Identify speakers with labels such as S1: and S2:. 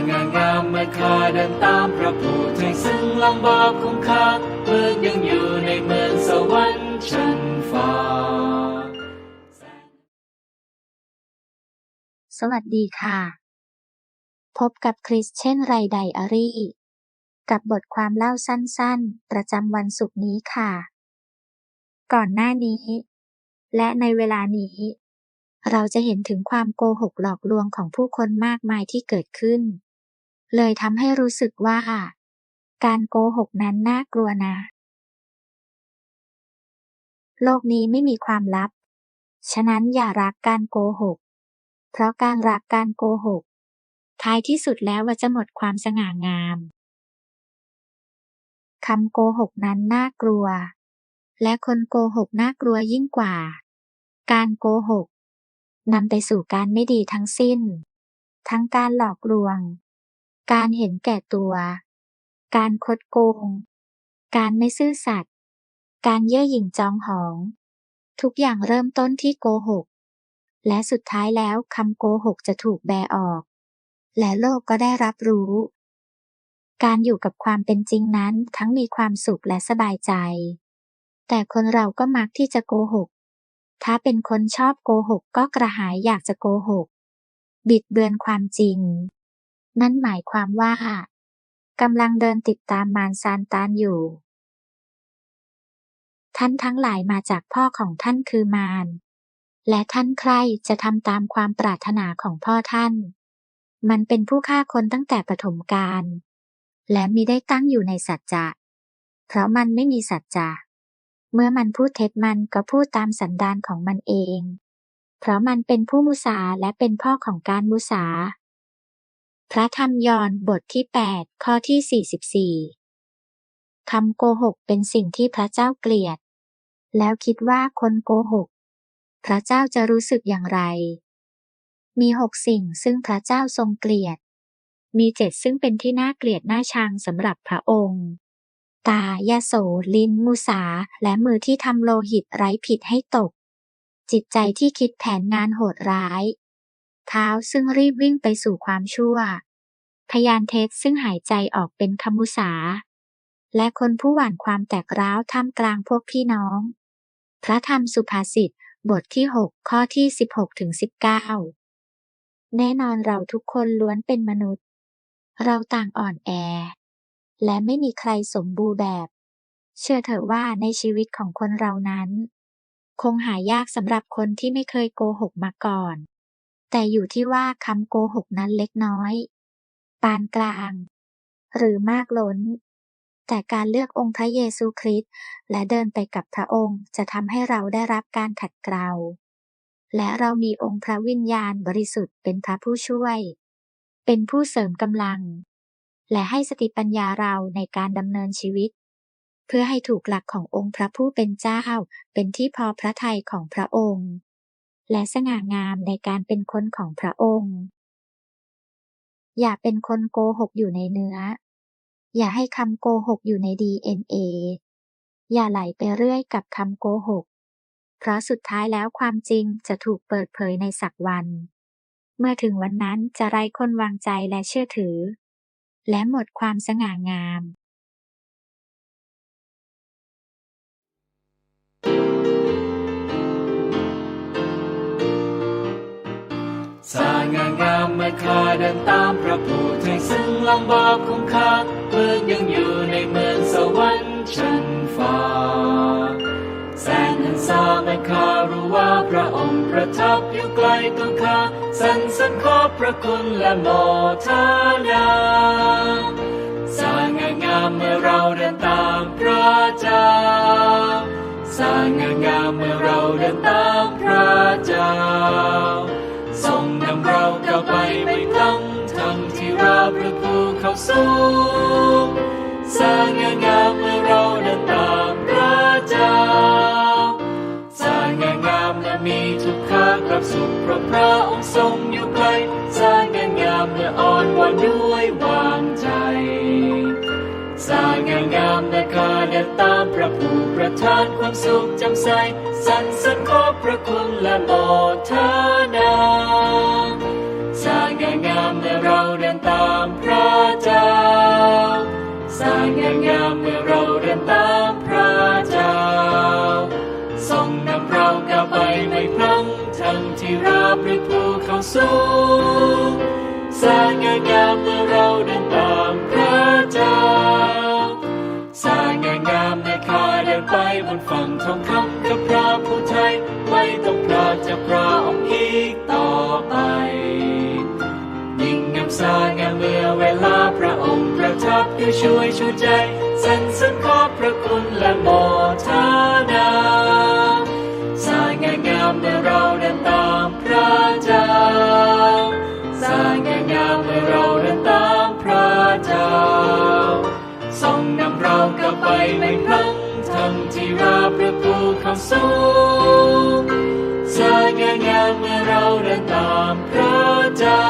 S1: างางามเมื่อข้าเดินตามพระผู้ไทยซึ่งลำบากของข้าเมื่อยังอยู่ในเมืองสวรรค์ชั้นฟ้า
S2: สวัสดีค่ะ พบกับคริสเช่นไรไดอารี่กับบทความเล่าสั้นๆ ประจำวันศุกร์นี้ค่ะ ก่อนหน้านี้ และในเวลานี้เราจะเห็นถึงความโกหกหลอกลวงของผู้คนมากมายที่เกิดขึ้น เลยทำให้รู้สึกว่า การโกหกนั้นน่ากลัวนะ โลกนี้ไม่มีความลับ ฉะนั้นอย่ารักการโกหก เพราะการรักการโกหก ท้ายที่สุดแล้วว่าจะหมดความสง่างามคำโกหกนั้นน่ากลัว และคนโกหกน่ากลัวยิ่งกว่า การโกหกนำไปสู่การไม่ดีทั้งสิ้น ทั้งการหลอกลวง การเห็นแก่ตัว การคดโกง การไม่ซื่อสัตย์ การเย่อหยิ่งจองหอง ทุกอย่างเริ่มต้นที่โกหก และสุดท้ายแล้วคำโกหกจะถูกแบออก และโลกก็ได้รับรู้ การอยู่กับความเป็นจริงนั้นทั้งมีความสุขและสบายใจ แต่คนเราก็มักที่จะโกหก ถ้าเป็นคนชอบโกหกก็กระหายอยากจะโกหก บิดเบือนความจริง นั่นหมายความว่ากำลังเดินติดตามมารซานตานอยู่ ท่านทั้งหลายมาจากพ่อของท่านคือมาร และท่านใครจะทำตามความปรารถนาของพ่อท่าน มันเป็นผู้ฆ่าคนตั้งแต่ปฐมกาลและมิได้ตั้งอยู่ในสัจจะ เพราะมันไม่มีสัจจะเมื่อมันพูดเท็จมันก็พูดตามสันดานของมันเอง เพราะมันเป็นผู้มุสาและเป็นพ่อของการมุสา พระธรรมยอนบทที่ 8 ข้อที่ 44 คำโกหกเป็นสิ่งที่พระเจ้าเกลียด แล้วคิดว่าคนโกหก พระเจ้าจะรู้สึกอย่างไร มีหกสิ่งซึ่งพระเจ้าทรงเกลียด มีเจ็ดซึ่งเป็นที่น่าเกลียดน่าชังสำหรับพระองค์ ตา ยาโส ลิ้น มุสา และมือที่ทำโลหิตไร้ผิดให้ตก จิตใจที่คิดแผนงานโหดร้าย เท้าซึ่งรีบวิ่งไปสู่ความชั่ว พยานเท็จซึ่งหายใจออกเป็นคำุสา และคนผู้หว่านความแตกร้าวท่ามกลางพวกพี่น้อง พระธรรมสุภาษิตบทที่ 6 ข้อที่ 16ถึง19 แน่นอนเราทุกคนล้วนเป็นมนุษย์ เราต่างอ่อนแอ และไม่มีใครสมบูรณ์แบบ เชื่อเถอะว่าในชีวิตของคนเรานั้น คงหายากสำหรับคนที่ไม่เคยโกหกมาก่อน แต่อยู่ที่ว่าคำโกหกนั้นเล็กน้อย ปานกลาง หรือมากล้น แต่การเลือกองค์พระเยซูคริสต์และเดินไปกับพระองค์จะทำให้เราได้รับการขัดเกลาและเรามีองค์พระวิญญาณบริสุทธิ์เป็นพระผู้ช่วย เป็นผู้เสริมกำลัง และให้สติปัญญาเราในการดำเนินชีวิต เพื่อให้ถูกหลักขององค์พระผู้เป็นเจ้า เป็นที่พอพระทัยของพระองค์ และสง่างามในการเป็นคนของพระองค์ อย่าเป็นคนโกหกอยู่ในเนื้อ อย่าให้คำโกหกอยู่ใน DNA อย่าไหลไปเรื่อยกับคำโกหก เพราะสุดท้ายแล้วความจริงจะถูกเปิดเผยในสักวัน เมื่อถึงวันนั้นจะไร้คนวางใจและเชื่อถือ และหมดความสง่างาม
S1: สง่างาม มื่อข้าเดินตามพระผู้ไทยซึ่งลำบากของข้าเมื่อยังอยู่ในเมืองสวรรค์ชั้นฟ้า แสนหันษาเมื่อข้ารู้ว่าพระองค์ประทับอยู่ใกลตัวข้าสรรเสริญขอบพระคุณและโมทนาสง่างามเมื่อเราเดินตามพระเจ้าสง่างามเมื่อเราเดินตามพระเจ้า ผู้เขาสูงสง่างามเมื่อเราเดินตามพระเจ้าสง่างามและมีทุกข้ากลับสุขเพราะพระองค์ทรงอยู่ไกลสง่างามเมื่ออ่อนหวานด้วยวางใจสง่างามและข้าเดินตามพระผู้ประทานความสุขจำใสสรรเสริญขอบพระคุณและโมทนาสง่า เราเราเดินตามพระเจ้าสร้างงานงามเมื่อเราเดินตามพระเจ้า ทรงนำเราก้าวไปไม่พลั้งทั้งที่ราบหรือภูเขาสูงสร้างงานงามเมื่อเราเดิน ประทับอยู่ช่วยชูใจสรรเสริญขอบพระคุณและโมทนาสร้างงานงามเมื่อเราเดินตามพระเจ้าสร้างงานงามเมื่อเราเดินตามพระเจ้าทรงนำเรากลับไปไม่พลั้งทั้งที่ราบหรือภูเขาสูงสร้างงานงามเมื่อเราเดินตามพระเจ้า